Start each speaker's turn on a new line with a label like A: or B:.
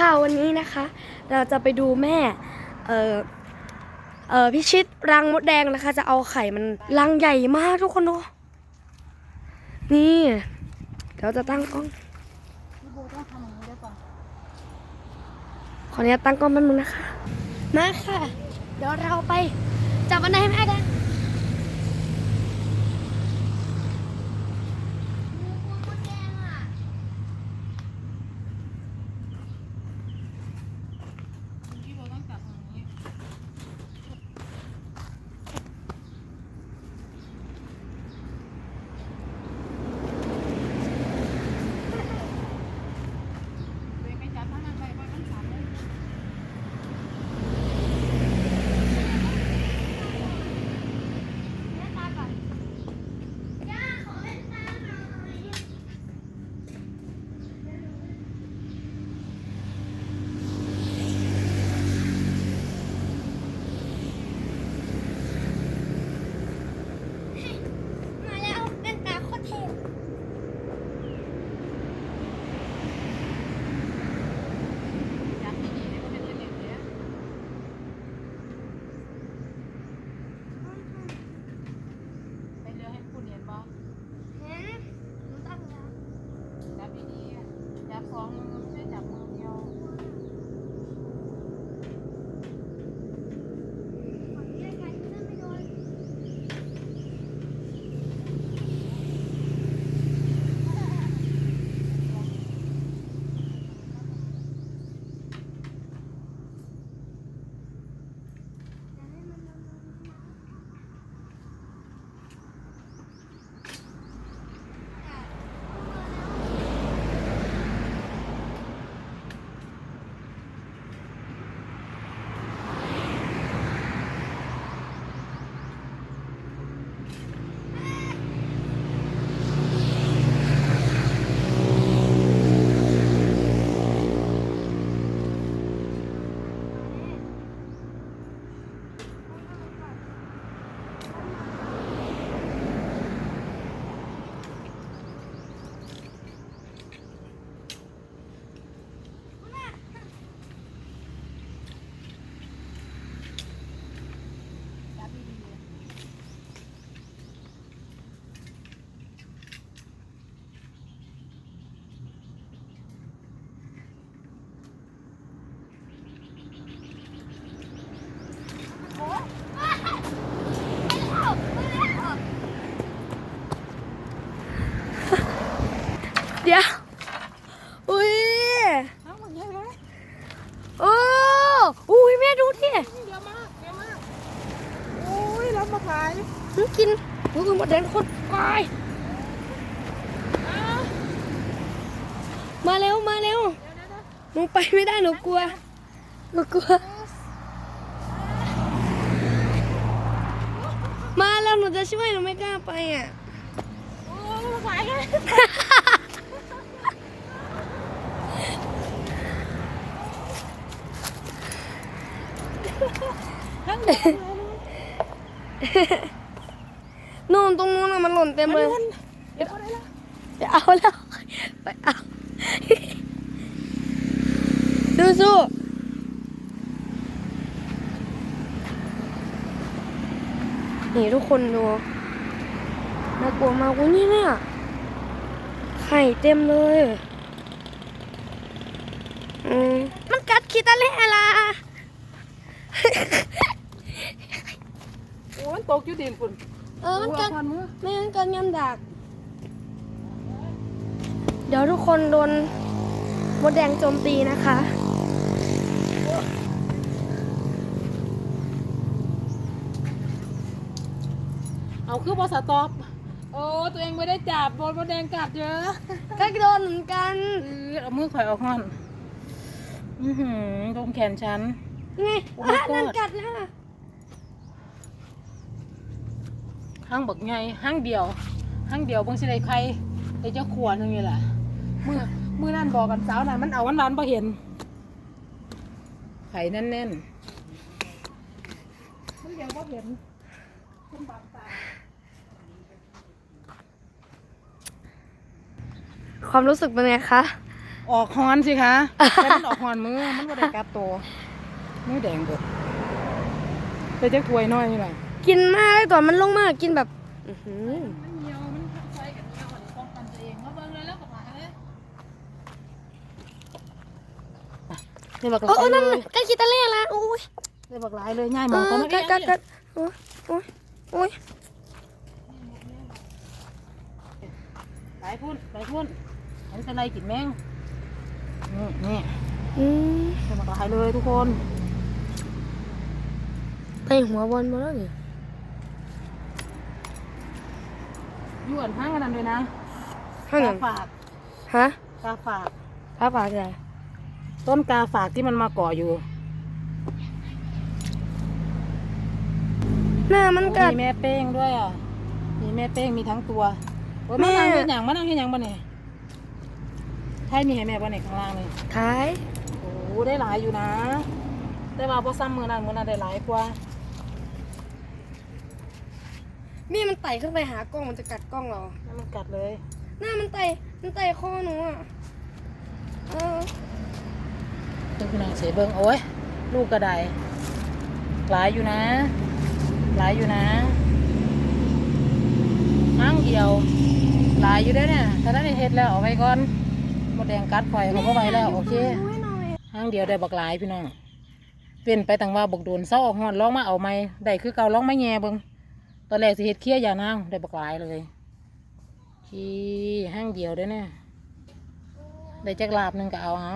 A: ค่ะวันนี้นะคะ เราจะไปดูแม่เออเออพิชิตรังมดแดงนะคะ จะเอาไข่มันรังใหญ่มากทุกคนดูนี่เดี๋ยวจะตั้งกล้อง
B: พี่โบต้องทำอย่างนี้ยก่อน
A: ขออนุญาตตั้งกล้องแป๊บนึงนะคะมาค่ะ เดี๋ยวเราไปจับบันได้แม่กัน
B: ดี๋ย
A: ว
B: อุ้ย
A: เอา
B: หมดเลยไหม
A: โอ้อุ้ยแม่ดูที่
B: เยอะมากเยอะมากโอ้ยรับมาขาย
A: มันกินอุ้ยหมดแดงโคตรกาย
B: อ้าว
A: มาเร็วมาเร็ว
B: เดี๋ยวเดี๋ยวเดี๋ยว
A: หนูไปไม่ได้หนูกลัวหนูกลัว มาแล้วหนูจะช่วยหนูไม่กล้าไปอะ
B: โอ้ยมาขายเลย ทั้งหมดเลย
A: นู่นตรงนู้นน่ะมันหล่นเต็มเลย
B: เดี๋ยวอะไรล่ะ
A: ไปเอาแล้วไปเอาสู้สู้นี่ทุกคนดูน่ากลัวมากอุ้ยนี่เนี่ยไข่เต็มเลยอืมมันกัดคิตาเล่ล่ะ
B: โอ้ยมัน ตกอยู่ดินฝุ่น
A: เออมันกัด
B: โยเาพันมือ
A: ไม่งั้นกันยำดัก เดี๋ยวทุกคนโดนมดแดงโจมตีนะคะ
B: เอาคือบอสตอบ โอ้ตัวเองไม่ได้จับบอลมดแดงกัดเยอะ
A: ก็โดนเหมือนกัน
B: เออเอามือข่อยออกก่อน อือหือตรงแขนฉัน
A: ไง
B: โอ้ my
A: อะ
B: god
A: นั่นกัดแล้ว
B: ห้างบักไงห้างเดียวห้างเดียวเบางสิได้ใครได้เจ้าขวานนึงนี่แหละมือมือนั่นบอกกันสาวนั่นมันเอาวันวันพอเห็น ไข่แน่นๆมันเดียวพอเห็นคนบาดตา
A: ความรู้สึกเป็นไงคะ
B: โออกฮอนสิคะแต่มันออกฮอนมือ มันบ่ได้กัดตัวมือแดงเบิดแต่จะถวยน้อยนี่แหละ
A: กินมากเลยตอนมันลงมากกินแบบอื้อหือ
B: มันเหนียว มันใช้กันเหนียวอันป้องกันตัวเองมาเบิ่งเลยแล้วก็มาเลยนี่บักห
A: โอ้
B: ลาย
A: นั่น
B: เลย
A: ใกล้คิดตะเล่ละโอ้ย
B: นี่บักหลายเลยง่ายมอง
A: อ
B: ตอนนี้
A: กัดกัดกัดโอ้ยโอ้ยโอ้ย
B: ไปพุ่นไปพุ่นอันเป็นไรกินแมงนี่นี่
A: อืม
B: นี่บักหลายเลยทุกคน
A: ไปหัวบอลมาแล้วนี่
B: ยวนห้างกันนั่นเลยนะ
A: ข้างหลั
B: กางฝาก
A: ฮะ
B: กาฝาก
A: ป้าปากอะไร
B: ต้นกาฝากที่มันมาก่ออยู่
A: หน้ามันกัด
B: มีแม่เป้งด้วยอะมีแม่เป้งมีทั้งตัวโอ้ย
A: แม่
B: มานั่งเห็นอย่างมานั่งเห็นอย่างบ้าเนี่ยใช่มีให้แม่บ้าเนี่ยข้างล่างนี่
A: ท้าย
B: โอ้โหได้หลายอยู่นะแต่ว่าพอซ้ำมือนั้นมือนั้นได้หลายกว่า
A: นี่มันไต่ขึ้นไปหากล้องมันจะกัดกล้องเรา
B: แล้วมันกัดเลย
A: หน้ามันไต่ มันไต่คอหนูอะ เออ
B: ตึ้งพี่น้องเสียเบิ้งโอ้ยลูกกระไดหลายอยู่นะ หลายอยู่นะห้างเดียว หลายอยู่เด้อเนี่ยถ้าได้เฮ็ดแล้วเอาไว้ก่อนหมดแดงกัดไฟเขาก็ไว้แล้วโอเค
A: ดูให้หน่อย
B: ห้างเดียวได้บักหลายพี่น้องเป็นไปต่างว่าบักโดนเศร้าออกหอนร้องมาเอาไหมได้คือเก่าร้องไม่แง่เบิง ตอนแรกสิเห็ดเคี้ยยานางได้บักหลายเลยขี้ห้างเดียวด้อเนี่ยได้จักลาบหนึ่งก็เอาเอา